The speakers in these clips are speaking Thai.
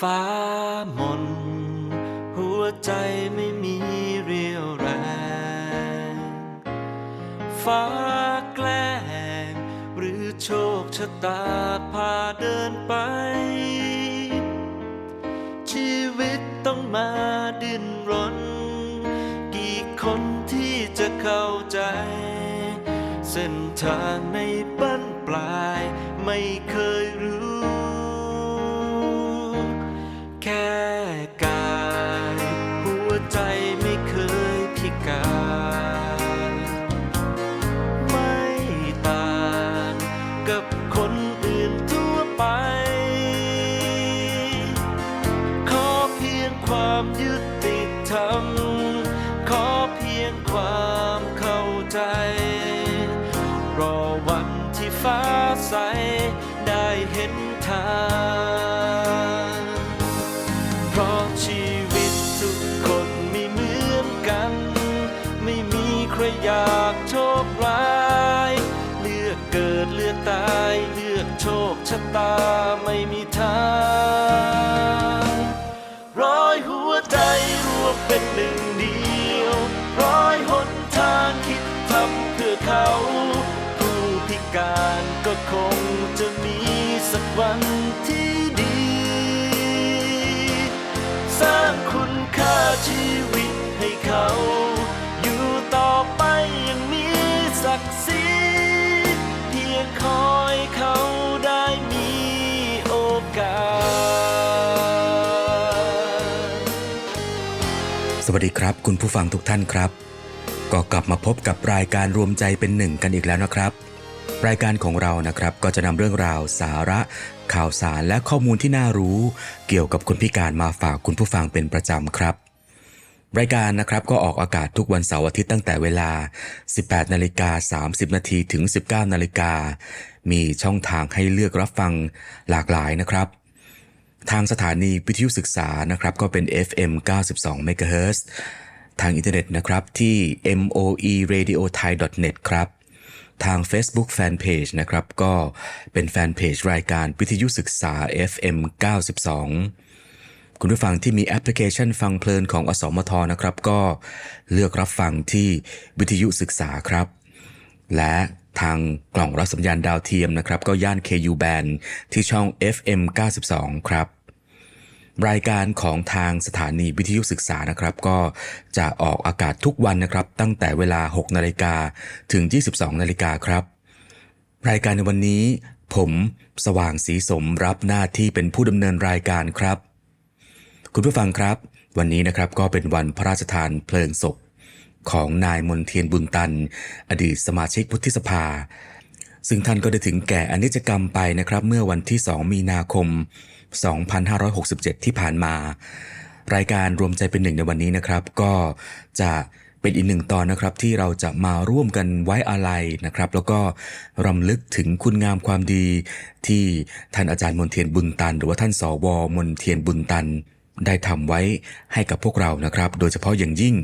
ฟ้ามน หัวใจไม่มีเรียวแรง ฟ้าแกล้ง หรือโชคชะตาพาเดินไป ชีวิตต้องมาดิ้นรน กี่คนที่จะเข้าใจ เส้นทางในบั้นปลายไม่ วัสดีครับ คุณผู้ฟังทุกท่านครับ ก็กลับมาพบกับรายการรวมใจเป็นหนึ่งกันอีกแล้วนะครับ รายการของเรานะครับก็จะนำเรื่องราวสาระ ข่าวสารและข้อมูลที่น่ารู้ เกี่ยวกับคนพิการมาฝากคุณผู้ฟังเป็นประจำครับ รายการนะครับก็ออกอากาศทุกวันเสาร์อาทิตย์ตั้งแต่เวลา 18นาฬิกา30นาทีถึง 19นาฬิกามีช่องทางให้เลือกรับฟังหลากหลายนะครับ ทางสถานีวิทยุศึกษานะครับก็เป็น FM 92 MHz ทางอินเทอร์เน็ตนะครับที่ moeradiothai.net ครับทาง Facebook Fanpage นะครับก็เป็นแฟนเพจรายการวิทยุศึกษา FM 92 คุณผู้ฟังที่มีแอปพลิเคชันฟังเพลินของอสมทนะครับ ก็เลือกรับฟังที่วิทยุศึกษาครับ และทางกล่องรับสัญญาณดาวเทียมนะครับ ก็ย่าน KU band ที่ช่อง FM 92 ครับ รายการของทางสถานีวิทยุศึกษานะครับ ก็จะออกอากาศทุกวันนะครับ ตั้งแต่เวลา 6 นาฬิกาถึง 22 นาฬิกาครับ รายการในวันนี้ ผมสว่างสีสมรับหน้าที่เป็นผู้ดำเนินรายการครับ คุณผู้ฟังครับ วันนี้นะครับก็เป็นวันพระราชทานเพลิงศพ ของนายมนเทียนบุญตัน อดีตสมาชิกวุฒิสภาซึ่งท่านก็ได้ถึงแก่อนิจกรรมไปนะครับ เมื่อวันที่ 2 มีนาคม 2567 ที่ผ่านมา รายการรวมใจเป็นหนึ่งในวันนี้นะครับ ก็จะเป็นอีกหนึ่งตอนนะครับที่เราจะมาร่วมกันไว้อาลัยนะครับ แล้วก็รำลึกถึงคุณงามความดีที่ท่านอาจารย์มนเทียนบุญตัน หรือว่าท่านสวมนเทียนบุญตันได้ทำไว้ให้กับพวกเรานะครับ โดยเฉพาะอย่างยิ่ง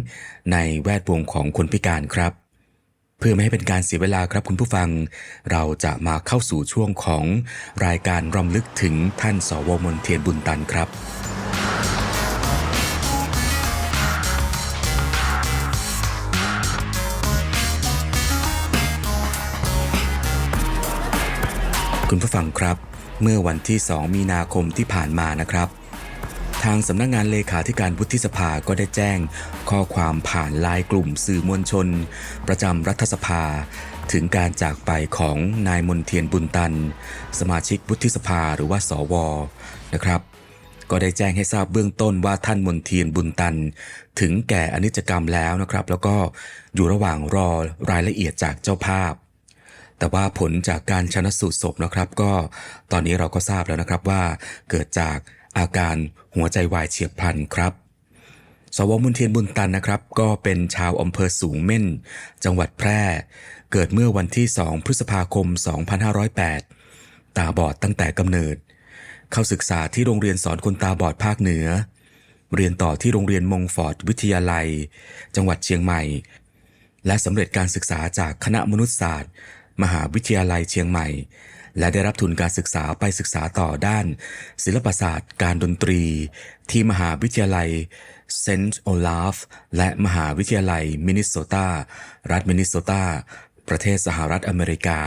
ในแวดวงของคนพิการครับ พื่อไม่ให้เป็นการเสียเวลาครับคุณผู้ฟัง เราจะมาเข้าสู่ช่วงของรายการรำลึกถึงท่านสวมนเทียนบุญตันครับ คุณผู้ฟังครับ เมื่อวันที่ 2 มีนาคมที่ผ่านมานะครับ ทางสำนักงงานเลขาธิการวุฒิสภาก็ได้แจ้ง ข้อความผ่านไลน์กลุ่มสื่อมวลชน ประจำรัฐสภา ถึงการจากไปของนายมนเทียนบุญตัน สมาชิกวุฒิสภาหรือว่าสวนะครับ ก็ได้แจ้งให้ทราบเบื้องต้นว่าท่านมนเทียนบุญตัน ถึงแก่อนิจกรรมแล้วนะครับ แล้วก็อยู่ระหว่างรอรายละเอียดจากเจ้าภาพแต่ว่าผลจากการชนะสูตรศพนะครับ ก็ตอนนี้เราก็ทราบแล้วนะครับว่าเกิดจาก อาการหัวใจวายเฉียบพลันครับ สวมุนเทียนบุญตันนะครับ ก็เป็นชาวอำเภอสูงเม่น จังหวัดแพร่ เกิดเมื่อวันที่ 2 พฤษภาคม 2508 ตาบอดตั้งแต่กำเนิด เข้าศึกษาที่โรงเรียนสอนคนตาบอดภาคเหนือ เรียนต่อที่โรงเรียนมงฟอร์ดวิทยาลัย จังหวัดเชียงใหม่ และสำเร็จการศึกษาจากคณะมนุษยศาสตร์ มหาวิทยาลัยเชียงใหม่ และได้รับทุนการศึกษาไปศึกษาต่อด้าน ศิลปศาสตร์ การดนตรี ที่มหาวิทยาลัยเซนต์โอลาฟและมหาวิทยาลัยมินนิโซตา รัฐมินนิโซตา ประเทศสหรัฐอเมริกา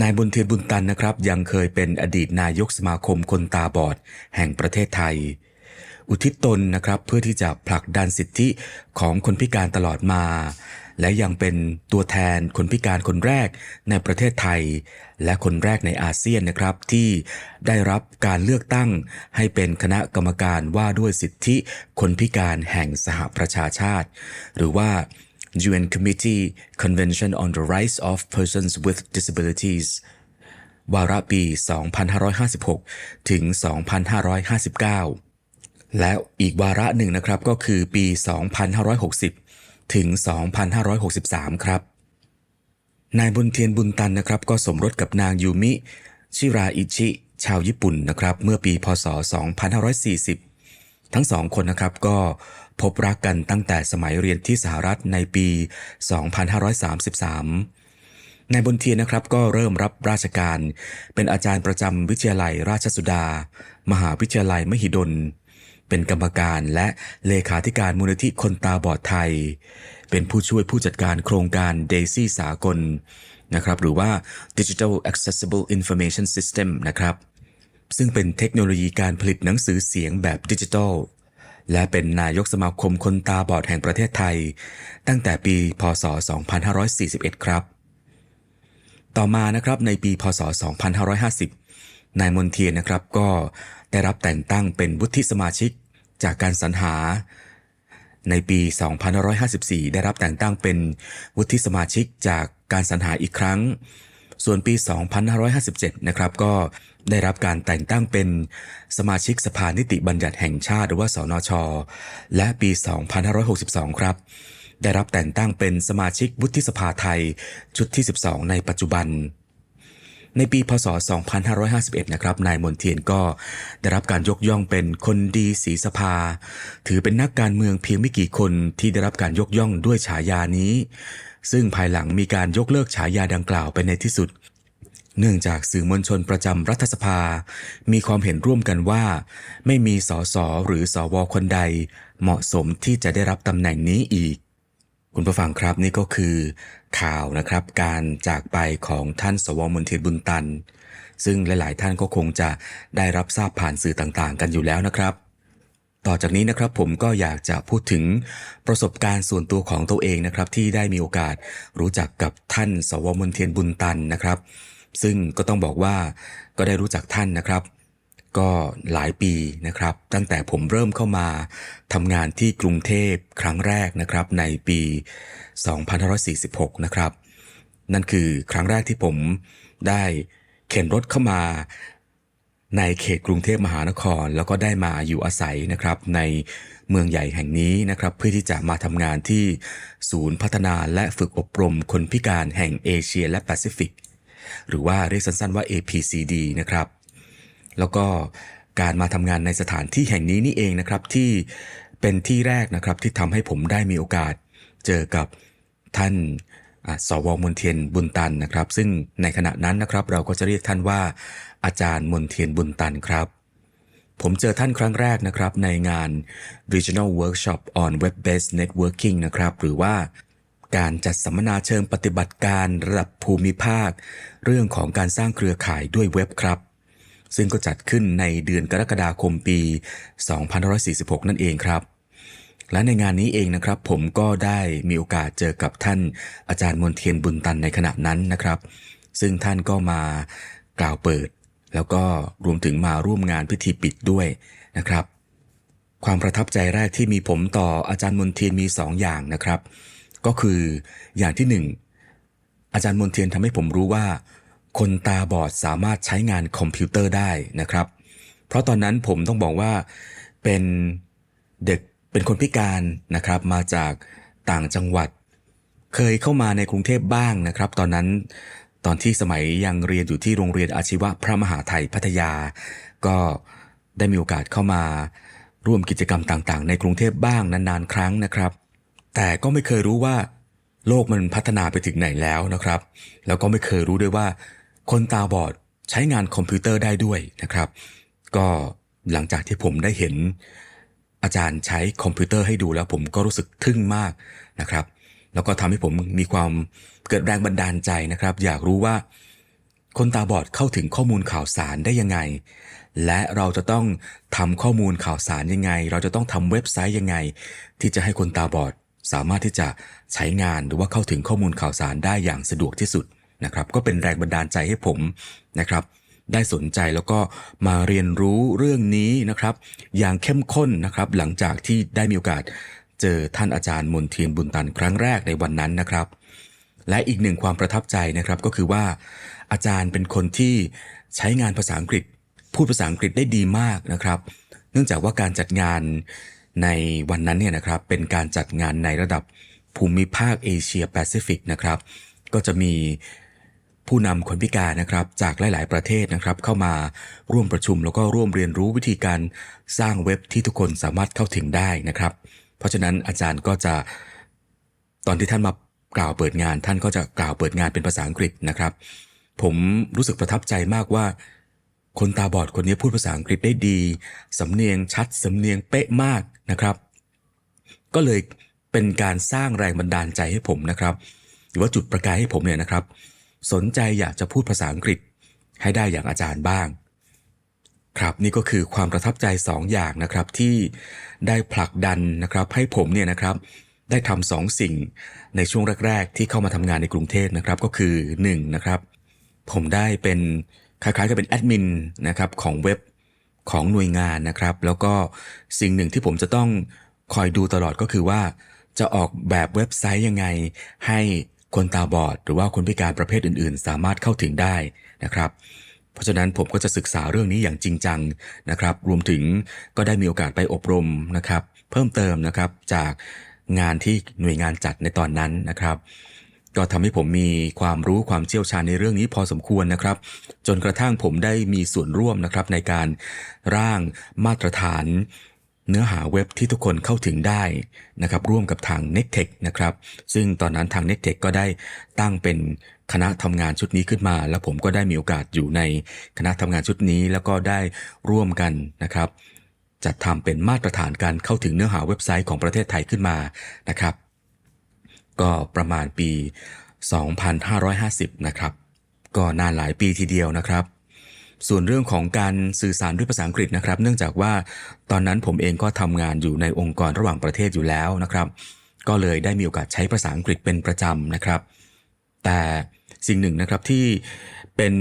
นายบุญเทียนบุญตันนะครับ ยังเคยเป็นอดีตนายกสมาคมคนตาบอด แห่งประเทศไทย อุทิศตนนะครับ เพื่อที่จะผลักดันสิทธิของคนพิการตลอดมา และยังเป็นตัวแทนคนพิการคนแรกในประเทศไทย และคนแรกในอาเซียนนะครับ ที่ได้รับการเลือกตั้งให้เป็นคณะกรรมการว่าด้วยสิทธิคนพิการแห่งสหประชาชาติ หรือว่า UN Committee Convention on the Rights of Persons with Disabilities วาระปี 2556 ถึง 2559 และอีกวาระหนึ่งนะครับก็คือปี 2560 ถึง 2563 ครับ นายบุญเทียนบุญตันนะครับ ก็สมรสกับนางยูมิ ชิราอิชิ ชาวญี่ปุ่นนะครับ เมื่อปีพศ 2540 ทั้งสองคนนะครับก็พบรักกันตั้งแต่สมัยเรียนที่สหรัฐในปี 2533นายบุญเทียนนะครับก็เริ่มรับราชการ เป็นอาจารย์ประจำวิทยาลัยราชสุดา มหาวิทยาลัยมหิดล เป็นกรรมการและเลขาธิการมูลนิธิคนตาบอดไทย เป็นผู้ช่วยผู้จัดการโครงการ DAISY สากลนะครับหรือว่า Digital Accessible Information System นะครับซึ่งเป็นเทคโนโลยีการผลิตหนังสือเสียงแบบดิจิทัลและเป็นนายกสมาคมคนตาบอดแห่งประเทศไทย ตั้งแต่ปี พศ 2541 ครับ ต่อมานะครับในปี พศ 2550 นายมนเทียนนะครับก็ได้รับแต่งตั้งเป็นวุฒิสมาชิก จากการสรรหา ในปี 2554 ได้รับแต่งตั้งเป็นวุฒิสมาชิกจากการสรรหาอีกครั้ง ส่วนปี 2557 นะครับ ก็ได้รับการแต่งตั้งเป็นสมาชิกสภานิติบัญญัติแห่งชาติหรือว่าสนช และปี 2562 ครับได้รับแต่งตั้งเป็นสมาชิกวุฒิสภาไทยชุดที่ 12 ในปัจจุบัน ในปีพศ 2551 นะครับนายมนเทียนก็ได้รับการยกย่องเป็นคนดีสีสภา ถือเป็นนักการเมืองเพียงไม่กี่คนที่ได้รับการยกย่องด้วยฉายานี้ ซึ่งภายหลังมีการยกเลิกฉายาดังกล่าวไปในที่สุด เนื่องจากสื่อมวลชนประจำรัฐสภา มีความเห็นร่วมกันว่า ไม่มีสสหรือสวคนใด เหมาะสมที่จะได้รับตำแหน่งนี้อีกคุณผู้ฟังครับนี่ก็คือ ข่าวนะครับ การจากไปของท่านสวมนเทียนบุญตัน ซึ่งหลาย ๆ ท่านก็คงจะได้รับทราบผ่านสื่อต่าง ๆ กันอยู่แล้วนะครับ ต่อจากนี้นะครับผมก็อยากจะพูดถึงประสบการณ์ส่วนตัวของตัวเองนะครับ ที่ได้มีโอกาสรู้จักกับท่านสวมนเทียนบุญตันนะครับ ซึ่งก็ต้องบอกว่าก็ได้รู้จักท่านนะครับ ก็หลายปีนะครับ ตั้งแต่ผมเริ่มเข้ามาทำงานที่กรุงเทพครั้งแรกนะครับในปี 2546 นะครับ นั่นคือครั้งแรกที่ผมได้เข็นรถเข้ามาในเขตกรุงเทพมหานคร แล้วก็ได้มาอยู่อาศัยนะครับในเมืองใหญ่แห่งนี้นะครับ เพื่อที่จะมาทำงานที่ศูนย์พัฒนาและฝึกอบรมคนพิการแห่งเอเชียและแปซิฟิกหรือว่าเรียกสั้นๆว่า APCD นะครับ แล้วก็การมาทำงานในสถานที่แห่งนี้นี่เองนะครับที่เป็นที่แรกนะครับที่ทำให้ผมได้มีโอกาส เจอกับท่านสวมนเทียนบุญตันนะครับ ซึ่งในขณะนั้นนะครับเราก็จะเรียกท่านว่า อาจารย์มนเทียนบุญตันครับ ผมเจอท่านครั้งแรกนะครับในงาน Regional Workshop on Web-based Networking นะครับหรือว่าการจัดสัมมนาเชิงปฏิบัติการระดับภูมิภาค เรื่องของการสร้างเครือข่ายด้วยเว็บครับ ซึ่งก็จัดขึ้นในเดือนกรกฎาคมปี 2546 นั่นเองครับ และในงานนี้เองนะครับ ผมก็ได้มีโอกาสเจอกับท่านอาจารย์มนเทียนบุญตันในขณะนั้นนะครับ ซึ่งท่านก็มากล่าวเปิด แล้วก็รวมถึงมาร่วมงานพิธีปิดด้วยนะครับ ความประทับใจแรกที่มีผมต่ออาจารย์มนเทียนมีสองอย่างนะครับ ก็คืออย่างที่หนึ่งอาจารย์มนเทียนทำให้ผมรู้ว่า คนตาบอดสามารถใช้งานคอมพิวเตอร์ได้นะครับ เพราะตอนนั้นผมต้องบอกว่าเป็นเด็กเป็นคนพิการนะครับ มาจากต่างจังหวัด เคยเข้ามาในกรุงเทพบ้างนะครับ ตอนนั้นตอนที่สมัยยังเรียนอยู่ที่โรงเรียนอาชีวะพระมหาไทยพัทยา ก็ได้มีโอกาสเข้ามาร่วมกิจกรรมต่างๆ ในกรุงเทพบ้างนานๆ ครั้งนะครับ แต่ก็ไม่เคยรู้ว่าโลกมันพัฒนาไปถึงไหนแล้วนะครับ แล้วก็ไม่เคยรู้ด้วยว่า คนตาบอดใช้งานคอมพิวเตอร์ได้ด้วยนะครับ ก็หลังจากที่ผมได้เห็นอาจารย์ใช้คอมพิวเตอร์ให้ดูแล้วผมก็รู้สึกทึ่งมากนะครับ แล้วก็ทำให้ผมมีความเกิดแรงบันดาลใจนะครับ อยากรู้ว่าคนตาบอดเข้าถึงข้อมูลข่าวสารได้ยังไง และเราจะต้องทำข้อมูลข่าวสารยังไง เราจะต้องทำเว็บไซต์ยังไง ที่จะให้คนตาบอดสามารถที่จะใช้งานหรือว่าเข้าถึงข้อมูลข่าวสารได้อย่างสะดวกที่สุด นะครับก็เป็นแรงบันดาลใจให้ผมนะครับได้สนใจแล้วก็มาเรียนรู้เรื่องนี้นะครับ อย่างเข้มข้นนะครับ หลังจากที่ได้มีโอกาสเจอท่านอาจารย์มนเทียนบุญตันครั้งแรกในวันนั้นนะครับ และอีกหนึ่งความประทับใจนะครับก็คือว่าอาจารย์เป็นคนที่ใช้งานภาษาอังกฤษ พูดภาษาอังกฤษได้ดีมากนะครับ เนื่องจากว่าการจัดงานในวันนั้นเนี่ยนะครับเป็นการจัดงานในระดับภูมิภาคเอเชียแปซิฟิกนะครับ ก็จะมี ผู้นำคนพิการนะครับจากหลาย ๆ ประเทศนะครับ เข้ามาร่วมประชุมแล้วก็ร่วมเรียนรู้วิธีการสร้างเว็บที่ทุกคนสามารถเข้าถึงได้นะครับ เพราะฉะนั้นอาจารย์ก็จะตอนที่ท่านมากล่าวเปิดงาน ท่านก็จะกล่าวเปิดงานเป็นภาษาอังกฤษนะครับ ผมรู้สึกประทับใจมากว่า คนตาบอดคนนี้พูดภาษาอังกฤษได้ดีสำเนียงชัดสำเนียงเป๊ะมากนะครับ ก็เลยเป็นการสร้างแรงบันดาลใจให้ผมนะครับ หรือว่าจุดประกายให้ผมเนี่ยนะครับ สนใจอยากจะพูดภาษาอังกฤษ ให้ได้อย่างอาจารย์บ้าง ครับนี่ก็คือความประทับใจ2อย่างนะครับที่ได้ผลักดันนะครับให้ผมเนี่ยนะครับได้ทำสองสิ่งในช่วงแรก ๆ ที่เข้ามาทำงานในกรุงเทพนะครับก็คือ1นะครับผมได้เป็นคล้ายๆกับเป็นแอดมินนะครับของเว็บของหน่วยงานนะครับ แล้วก็สิ่งหนึ่งที่ผมจะต้องคอยดูตลอดก็คือว่า จะออกแบบเว็บไซต์ยังไง ให้ คนตาบอดหรือว่าคนพิการประเภทอื่น ๆ สามารถเข้าถึงได้นะครับ เพราะฉะนั้นผมก็จะศึกษาเรื่องนี้อย่างจริงจังนะครับ รวมถึงก็ได้มีโอกาสไปอบรมนะครับ เพิ่มเติมนะครับจากงานที่หน่วยงานจัดในตอนนั้นนะครับก็ทำให้ผมมีความรู้ความเชี่ยวชาญในเรื่องนี้พอสมควรนะครับ จนกระทั่งผมได้มีส่วนร่วมนะครับในการร่างมาตรฐาน เนื้อหาเว็บที่ทุกคนเข้าถึงได้นะครับร่วมกับทาง n e c t e c h นะครับ ซึ่งตอนนั้นทาง n e c t e c h ก็ได้ตั้งเป็นคณะทำงานชุดนี้ขึ้นมา แล้วผมก็ได้มีโอกาสอยู่ในคณะทำงานชุดนี้ แล้วก็ได้ร่วมกันนะครับ จัดทำเป็นมาตรฐานการเข้าถึงเนื้อหาเว็บไซต์ของประเทศไทยขึ้นมานะครับ ก็ประมาณปี 2550 นะครับ ก็นานหลายปีทีเดียวนะครับ ส่วนเรื่องของการสื่อสารด้วยภาษาอังกฤษนะครับ เนื่องจากว่าตอนนั้นผมเองก็ทำงานอยู่ในองค์กรระหว่างประเทศอยู่แล้วนะครับ ก็เลยได้มีโอกาสใช้ภาษาอังกฤษเป็นประจำนะครับ แต่สิ่งหนึ่งนะครับที่เป็น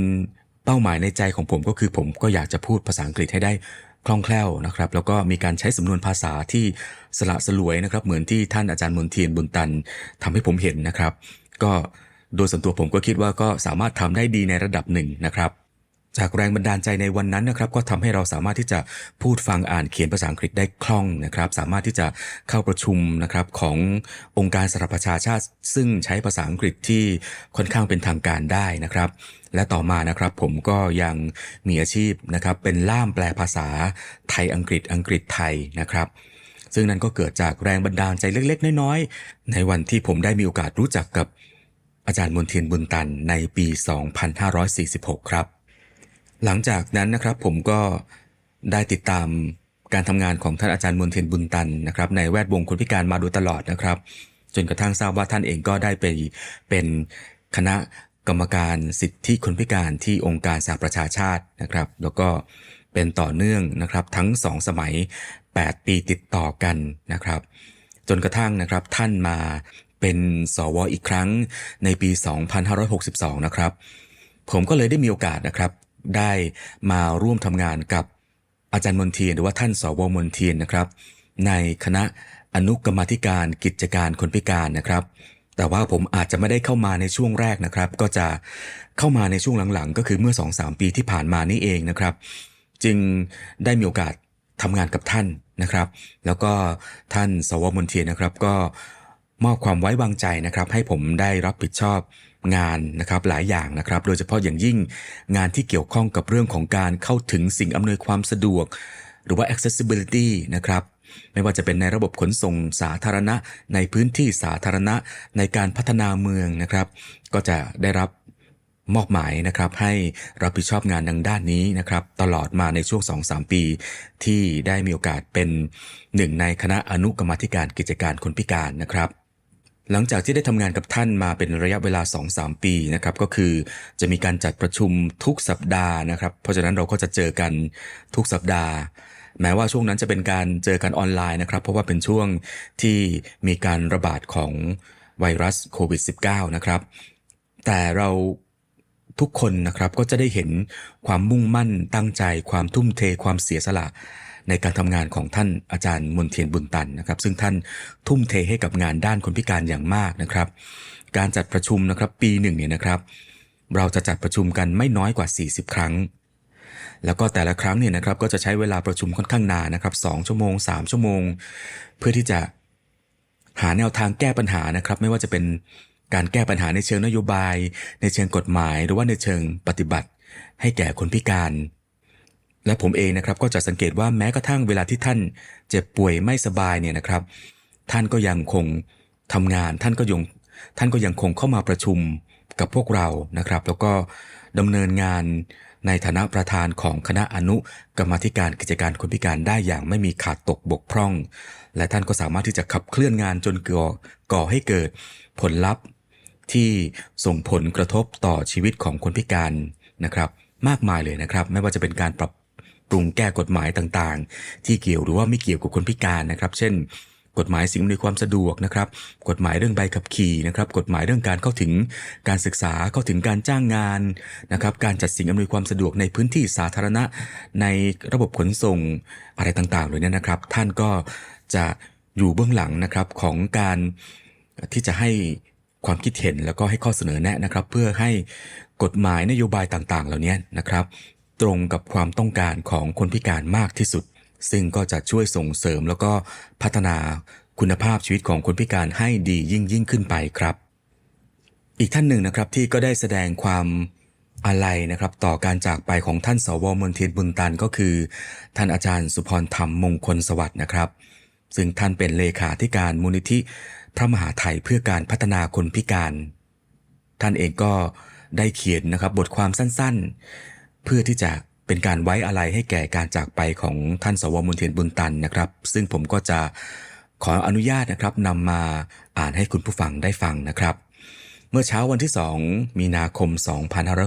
เป้าหมายในใจของผมก็คือผมก็อยากจะพูดภาษาอังกฤษให้ได้คล่องแคล่วนะครับ แล้วก็มีการใช้สำนวนภาษาที่สละสลวยนะครับ เหมือนที่ท่านอาจารย์มนเทียนบุญตันทำให้ผมเห็นนะครับ ก็โดยส่วนตัวผมก็คิดว่าก็สามารถทำได้ดีในระดับหนึ่งนะครับ จากแรงบันดาลใจในวันนั้นนะครับก็ทำให้เราสามารถที่จะพูดฟังอ่านเขียนภาษาอังกฤษได้คล่องนะครับ สามารถที่จะเข้าประชุมนะครับขององค์การสหประชาชาติ ซึ่งใช้ภาษาอังกฤษที่ค่อนข้างเป็นทางการได้นะครับ และต่อมานะครับผมก็ยังมีอาชีพนะครับเป็นล่ามแปลภาษาไทยอังกฤษอังกฤษไทยนะครับซึ่งนั่นก็เกิดจากแรงบันดาลใจเล็ก ๆ น้อยๆ ในวันที่ผมได้มีโอกาสรู้จักกับอาจารย์มนเทียนบุญตันในปี 2546 ครับ หลังจากนั้นนะครับผมก็ได้ติดตามการทำงานของท่านอาจารย์มนเทียนบุญตันนะครับในแวดวงคนพิการมาโดยตลอดนะครับ จนกระทั่งทราบว่าท่านเองก็ได้ไปเป็นคณะกรรมการสิทธิคนพิการที่องค์การสหประชาชาตินะครับ แล้วก็เป็นต่อเนื่องนะครับทั้งสองสมัย 8 ปีติดต่อกันนะครับ จนกระทั่งนะครับท่านมาเป็นสวอีกครั้งในปี 2562 นะครับ ผมก็เลยได้มีโอกาสนะครับ ได้มาร่วมทำงานกับอาจารย์มนเทียนหรือว่าท่านสวมนเทียนนะครับ ในคณะอนุกรรมธิการกิจการคนพิการนะครับ แต่ว่าผมอาจจะไม่ได้เข้ามาในช่วงแรกนะครับ ก็จะเข้ามาในช่วงหลังๆ ก็คือเมื่อ 2-3 ปีที่ผ่านมานี่เองนะครับ จึงได้มีโอกาสทำงานกับท่านนะครับ แล้วก็ท่านสวมนเทียนนะครับก็มอบความไว้วางใจนะครับ ให้ผมได้รับผิดชอบ งานนะครับหลายอย่างนะครับ โดยเฉพาะอย่างยิ่งงานที่เกี่ยวข้องกับเรื่องของการเข้าถึงสิ่งอำนวยความสะดวก หรือว่า accessibility นะครับไม่ว่าจะเป็นในระบบขนส่งสาธารณะ ในพื้นที่สาธารณะในการพัฒนาเมืองนะครับ ก็จะได้รับมอบหมายนะครับให้รับผิดชอบงานทางด้านนี้นะครับ ตลอดมาในช่วง 2-3 ปี ที่ได้มีโอกาสเป็นหนึ่งในคณะอนุกรรมธิการกิจการคนพิการนะครับ หลังจากที่ได้ทำงานกับท่านมาเป็นระยะเวลา 2-3 ปีนะครับก็คือจะมีการจัดประชุมทุกสัปดาห์นะครับ เพราะฉะนั้นเราก็จะเจอกันทุกสัปดาห์ แม้ว่าช่วงนั้นจะเป็นการเจอกันออนไลน์นะครับ เพราะว่าเป็นช่วงที่มีการระบาดของไวรัสโควิด -19 นะครับ แต่เราทุกคนนะครับก็จะได้เห็นความมุ่งมั่นตั้งใจ ความทุ่มเทความเสียสละ ในการทำงานของท่านอาจารย์มนเทียนบุญตันนะครับ ซึ่งท่านทุ่มเทให้กับงานด้านคนพิการอย่างมากนะครับ การจัดประชุมนะครับปีหนึ่งเนี่ยนะครับ เราจะจัดประชุมกันไม่น้อยกว่า 40 ครั้ง แล้วก็แต่ละครั้งเนี่ยนะครับก็จะใช้เวลาประชุมค่อนข้างนานนะครับ2ชั่วโมง 3 ชั่วโมง เพื่อที่จะหาแนวทางแก้ปัญหานะครับ ไม่ว่าจะเป็นการแก้ปัญหาในเชิงนโยบาย ในเชิงกฎหมาย หรือว่าในเชิงปฏิบัติ ให้แก่คนพิการ และผมเองนะครับก็จะสังเกตว่าแม้กระทั่งเวลาที่ท่านเจ็บป่วยไม่สบายเนี่ยนะครับ ท่านก็ยังคงทำงาน ท่านก็ยังท่านก็ยังคงเข้ามาประชุมกับพวกเรานะครับ แล้วก็ดำเนินงานในฐานะประธานของคณะอนุกรรมธิการกิจการคนพิการได้อย่างไม่มีขาดตกบกพร่อง และท่านก็สามารถที่จะขับเคลื่อนงานจนก่อก่อให้เกิดผลลัพธ์ที่ส่งผลกระทบต่อชีวิตของคนพิการนะครับ มากมายเลยนะครับ ไม่ว่าจะเป็นการปรับ ปรุงแก้กฎหมายต่างๆ ที่เกี่ยวหรือว่าไม่เกี่ยวกับคนพิการนะครับ เช่น กฎหมายสิ่งอำนวยความสะดวกนะครับ กฎหมายเรื่องใบขับขี่นะครับ กฎหมายเรื่องการเข้าถึงการศึกษาเข้าถึงการจ้างงานนะครับ การจัดสิ่งอำนวยความสะดวกในพื้นที่สาธารณะ ในระบบขนส่งอะไรต่างๆเลยเนี่ยนะครับ ท่านก็จะอยู่เบื้องหลังนะครับของการที่จะให้ความคิดเห็นแล้วก็ให้ข้อเสนอแนะนะครับ เพื่อให้กฎหมายนโยบายต่างๆ เหล่านี้นะครับ ตรงกับความต้องการของคนพิการมากที่สุด ซึ่งก็จะช่วยส่งเสริมแล้วก็พัฒนาคุณภาพชีวิตของคนพิการให้ดียิ่งยิ่งขึ้นไปครับ อีกท่านหนึ่งนะครับที่ก็ได้แสดงความอาลัยนะครับต่อการจากไปของท่านสวมนเทียนบุญตันก็คือ ท่านอาจารย์สุพรธรรมมงคลสวัสดิ์นะครับ ซึ่งท่านเป็นเลขาธิการมูลนิธิ พระมหาไทยเพื่อการพัฒนาคนพิการ ท่านเองก็ได้เขียนนะครับบทความสั้น เพื่อที่จะเป็นการไว้อะไรให้แก่การจากไปของท่านสวมนเทียนบุญตันนะครับ ซึ่งผมก็จะขออนุญาตนะครับนำมาอ่านให้คุณผู้ฟังได้ฟังนะครับ เมื่อเช้าวันที่ 2 มีนาคม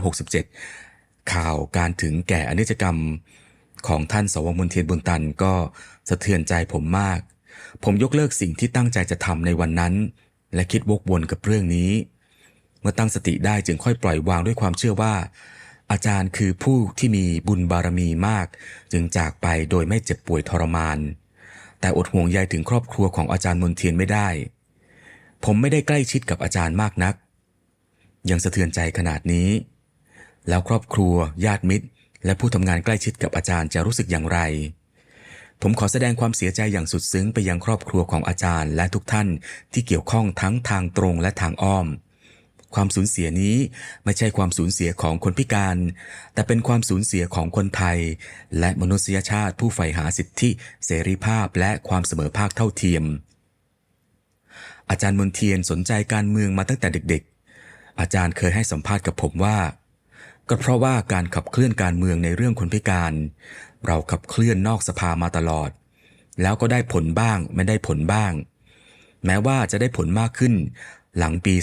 2567 ข่าวการถึงแก่อนิจกรรมของท่านสวมนเทียนบุญตันก็สะเทือนใจผมมาก ผมยกเลิกสิ่งที่ตั้งใจจะทำในวันนั้น และคิดวกวนกับเรื่องนี้ เมื่อตั้งสติได้จึงค่อยปล่อยวางด้วยความเชื่อว่า อาจารย์คือผู้ที่มีบุญบารมีมาก จึงจากไปโดยไม่เจ็บป่วยทรมาน แต่อดห่วงใยถึงครอบครัวของอาจารย์มนเทียนไม่ได้ ผมไม่ได้ใกล้ชิดกับอาจารย์มากนัก ยังสะเทือนใจขนาดนี้ แล้วครอบครัว ญาติมิตร และผู้ทำงานใกล้ชิดกับอาจารย์จะรู้สึกอย่างไร ผมขอแสดงความเสียใจอย่างสุดซึ้งไปยังครอบครัวของอาจารย์และทุกท่านที่เกี่ยวข้องทั้งทางตรงและทางอ้อม ความสูญเสียนี้ไม่ใช่ความสูญเสียของคนพิการ แต่เป็นความสูญเสียของคนไทย และมนุษยชาติผู้ใฝ่หาสิทธิ เสรีภาพและความเสมอภาคเท่าเทียม อาจารย์มนเทียนสนใจการเมืองมาตั้งแต่เด็กๆ อาจารย์เคยให้สัมภาษณ์กับผมว่า ก็เพราะว่าการขับเคลื่อนการเมืองในเรื่องคนพิการ เราขับเคลื่อนนอกสภามาตลอด แล้วก็ได้ผลบ้างไม่ได้ผลบ้าง แม้ว่าจะได้ผลมากขึ้น หลังปี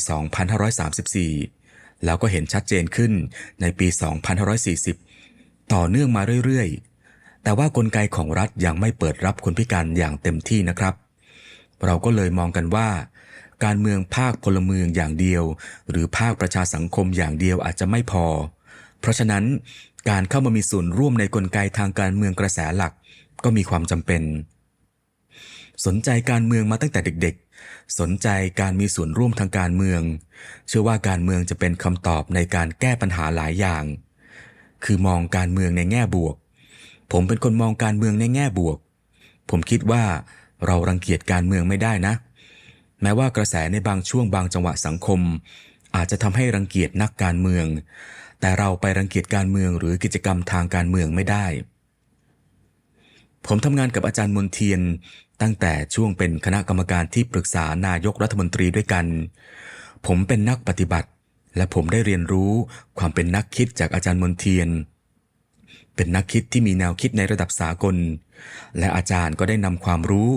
2534 แล้วก็เห็นชัดเจนขึ้นในปี 2540 ต่อเนื่องมาเรื่อยๆ แต่ว่ากลไกของรัฐยังไม่เปิดรับคนพิการอย่างเต็มที่นะครับ เราก็เลยมองกันว่า การเมืองภาคพลเมืองอย่างเดียว หรือภาคประชาสังคมอย่างเดียวอาจจะไม่พอ เพราะฉะนั้นการเข้ามามีส่วนร่วมในกลไกทางการเมืองกระแสหลัก ก็มีความจำเป็น สนใจการเมืองมาตั้งแต่เด็กๆ สนใจการมีส่วนร่วมทางการเมือง เชื่อว่าการเมืองจะเป็นคำตอบในการแก้ปัญหาหลายอย่าง คือมองการเมืองในแง่บวก ผมเป็นคนมองการเมืองในแง่บวก ผมคิดว่าเรารังเกียจการเมืองไม่ได้นะ แม้ว่ากระแสในบางช่วงบางจังหวะสังคม อาจจะทำให้รังเกียจนักการเมือง แต่เราไปรังเกียจการเมืองหรือกิจกรรมทางการเมืองไม่ได้ผมทำงานกับอาจารย์มนเทียน ตั้งแต่ช่วงเป็นคณะกรรมการที่ปรึกษานายกรัฐมนตรีด้วยกัน ผมเป็นนักปฏิบัติ และผมได้เรียนรู้ความเป็นนักคิดจากอาจารย์มนเทียน เป็นนักคิดที่มีแนวคิดในระดับสากล และอาจารย์ก็ได้นำความรู้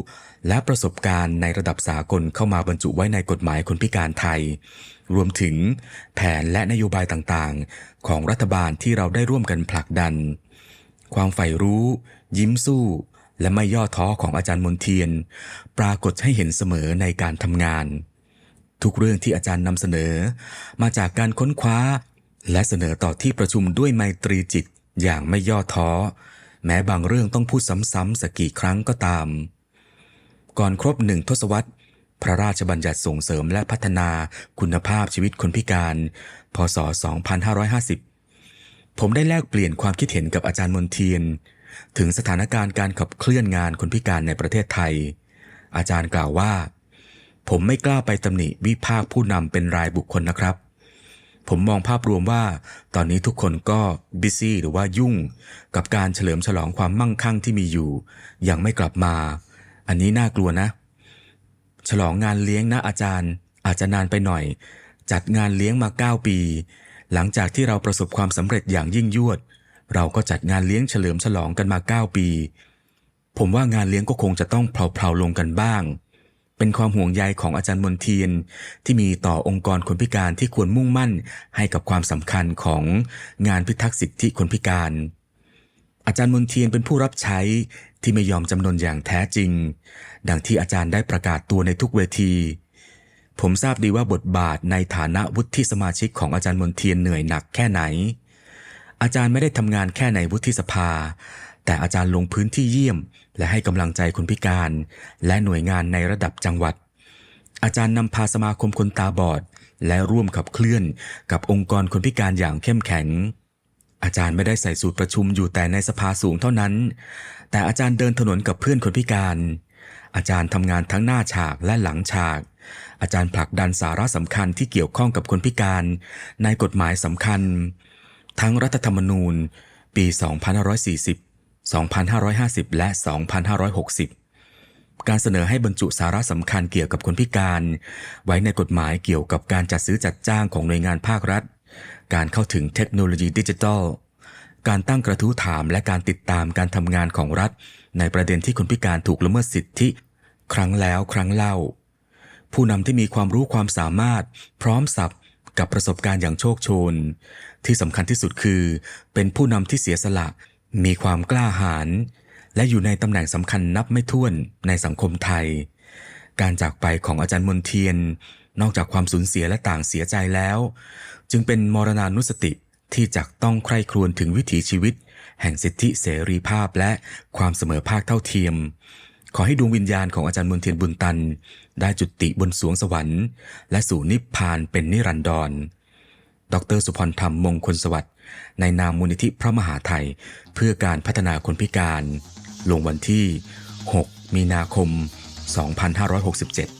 และประสบการณ์ในระดับสากลเข้ามาบรรจุไว้ในกฎหมายคนพิการไทย รวมถึงแผนและนโยบายต่างๆ ของรัฐบาลที่เราได้ร่วมกันผลักดัน ความใฝ่รู้ ยิ้มสู้ และไม่ย่อท้อของอาจารย์มนเทียน ปรากฏให้เห็นเสมอในการทำงาน ทุกเรื่องที่อาจารย์นำเสนอ มาจากการค้นคว้า และเสนอต่อที่ประชุมด้วยไมตรีจิตอย่างไม่ย่อท้อ แม้บางเรื่องต้องพูดซ้ำๆสักกี่ครั้งก็ตาม ก่อนครบหนึ่งทศวรรษพระราชบัญญัติส่งเสริมและพัฒนาคุณภาพชีวิตคนพิการ พศ 2550 ผมได้แลกเปลี่ยนความคิดเห็นกับอาจารย์มนเทียน ถึงสถานการณ์การขับเคลื่อนงานคนพิการในประเทศไทย อาจารย์กล่าวว่า ผมไม่กล้าไปตำหนิวิพากษ์ผู้นำเป็นรายบุคคลนะครับ ผมมองภาพรวมว่า ตอนนี้ทุกคนก็บิซี่หรือว่ายุ่ง กับการเฉลิมฉลองความมั่งคั่งที่มีอยู่ ยังไม่กลับมา อันนี้น่ากลัวนะ ฉลองงานเลี้ยงนะอาจารย์ อาจจะนานไปหน่อย จัดงานเลี้ยงมา 9 ปี หลังจากที่เราประสบความสำเร็จอย่างยิ่งยวด เราก็จัดงานเลี้ยงเฉลิมฉลองกันมา 9 ปี ผมว่างานเลี้ยงก็คงจะต้องเพลาๆลงกันบ้าง เป็นความห่วงใยของอาจารย์มนเทียน ที่มีต่อองค์กรคนพิการที่ควรมุ่งมั่นให้กับความสำคัญของงานพิทักษ์สิทธิคนพิการ อาจารย์มนเทียนเป็นผู้รับใช้ที่ไม่ยอมจำนนอย่างแท้จริง ดังที่อาจารย์ได้ประกาศตัวในทุกเวทีผมทราบดีว่าบทบาทในฐานะวุฒิสมาชิกของอาจารย์มนเทียนเหนื่อยหนักแค่ไหน อาจารย์ไม่ได้ทำงานแค่ในวุฒิสภา แต่อาจารย์ลงพื้นที่เยี่ยม และให้กำลังใจคนพิการ และหน่วยงานในระดับจังหวัด อาจารย์นำพาสมาคมคนตาบอด และร่วมขับเคลื่อนกับองค์กรคนพิการอย่างเข้มแข็ง อาจารย์ไม่ได้ใส่สูตรประชุมอยู่แต่ในสภาสูงเท่านั้น แต่อาจารย์เดินถนนกับเพื่อนคนพิการ อาจารย์ทำงานทั้งหน้าฉากและหลังฉากอาจารย์ผลักดันสาระสำคัญที่เกี่ยวข้องกับคนพิการ ในกฎหมายสำคัญ ทั้งรัฐธรรมนูญ ปี 2540 2550 และ 2560 การเสนอให้บรรจุสาระสำคัญเกี่ยวกับคนพิการ ไว้ในกฎหมายเกี่ยวกับการจัดซื้อจัดจ้างของหน่วยงานภาครัฐ การเข้าถึงเทคโนโลยีดิจิทัล การตั้งกระทู้ถามและการติดตามการทำงานของรัฐ ในประเด็นที่คนพิการถูกละเมิดสิทธิ ครั้งแล้วครั้งเล่า ผู้นำที่มีความรู้ความสามารถ พร้อมสับ กับประสบการณ์อย่างโชคโชน ที่สำคัญที่สุดคือ เป็นผู้นำที่เสียสละ มีความกล้าหาญและอยู่ในตำแหน่งสำคัญนับไม่ถ้วนในสังคมไทย การจากไปของอาจารย์มนเทียน นอกจากความสูญเสียและต่างเสียใจแล้ว จึงเป็นมรณานุสติที่จักต้องใคร่ครวญถึงวิถีชีวิต แห่งสิทธิเสรีภาพและความเสมอภาคเท่าเทียม ขอให้ดวงวิญญาณของอาจารย์มนเทียนบุญตัน ได้จุติบนสวงสวรรค์ และสู่นิพพานเป็นนิรันดร ดรสุพรธรรมมงคลสวัสดิ์ในนามมูลนิธิพระมหาไทย เพื่อการพัฒนาคนพิการ ลงวันที่ 6 มีนาคม 2567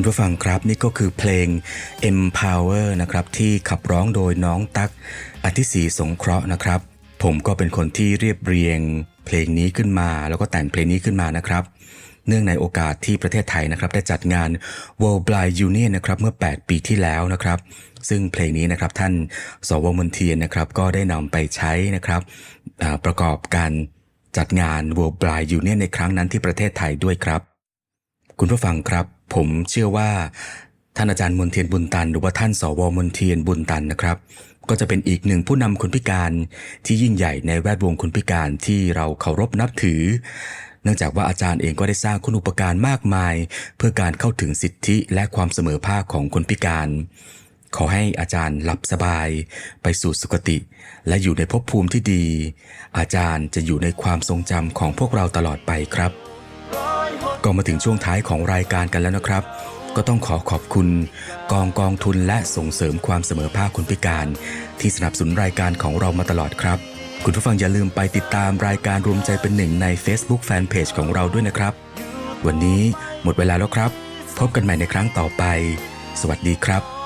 คุณผู้ฟังครับนี่ก็คือเพลง Empower นะครับที่ขับร้องโดยน้องตั๊กอธิศีสงเคราะห์นะครับ ผมก็เป็นคนที่เรียบเรียงเพลงนี้ขึ้นมา แล้วก็แต่งเพลงนี้ขึ้นมานะครับ เนื่องในโอกาสที่ประเทศไทยนะครับ ได้จัดงาน World Blind Union นะครับเมื่อ 8 ปีที่แล้วนะครับ ซึ่งเพลงนี้นะครับท่านสวมนเทียนนะครับ ก็ได้นำไปใช้นะครับประกอบการจัดงาน World Blind Union ในครั้งนั้นที่ประเทศไทยด้วยครับ คุณผู้ฟังครับ ผมเชื่อว่าท่านอาจารย์มนเทียนบุญตัน หรือว่าท่านสวมนเทียนบุญตันนะครับ ก็จะเป็นอีกหนึ่งผู้นำคนพิการที่ยิ่งใหญ่ในแวดวงคนพิการที่เราเคารพนับถือ เนื่องจากว่าอาจารย์เองก็ได้สร้างคุณูปการมากมาย เพื่อการเข้าถึงสิทธิและความเสมอภาคของคนพิการ ขอให้อาจารย์หลับสบาย ไปสู่สุคติ และอยู่ในภพภูมิที่ดี อาจารย์จะอยู่ในความทรงจำของพวกเราตลอดไปครับ ก็มาถึงช่วงท้ายของรายการกันแล้วนะครับ ก็ต้องขอขอบคุณ กองกองทุนและส่งเสริมความเสมอภาคคนพิการ ที่สนับสนุนรายการของเรามาตลอดครับ คุณผู้ฟังอย่าลืมไปติดตามรายการรวมใจเป็นหนึ่งใน Facebook Fanpage ของเราด้วยนะครับ วันนี้หมดเวลาแล้วครับ พบกันใหม่ในครั้งต่อไป สวัสดีครับ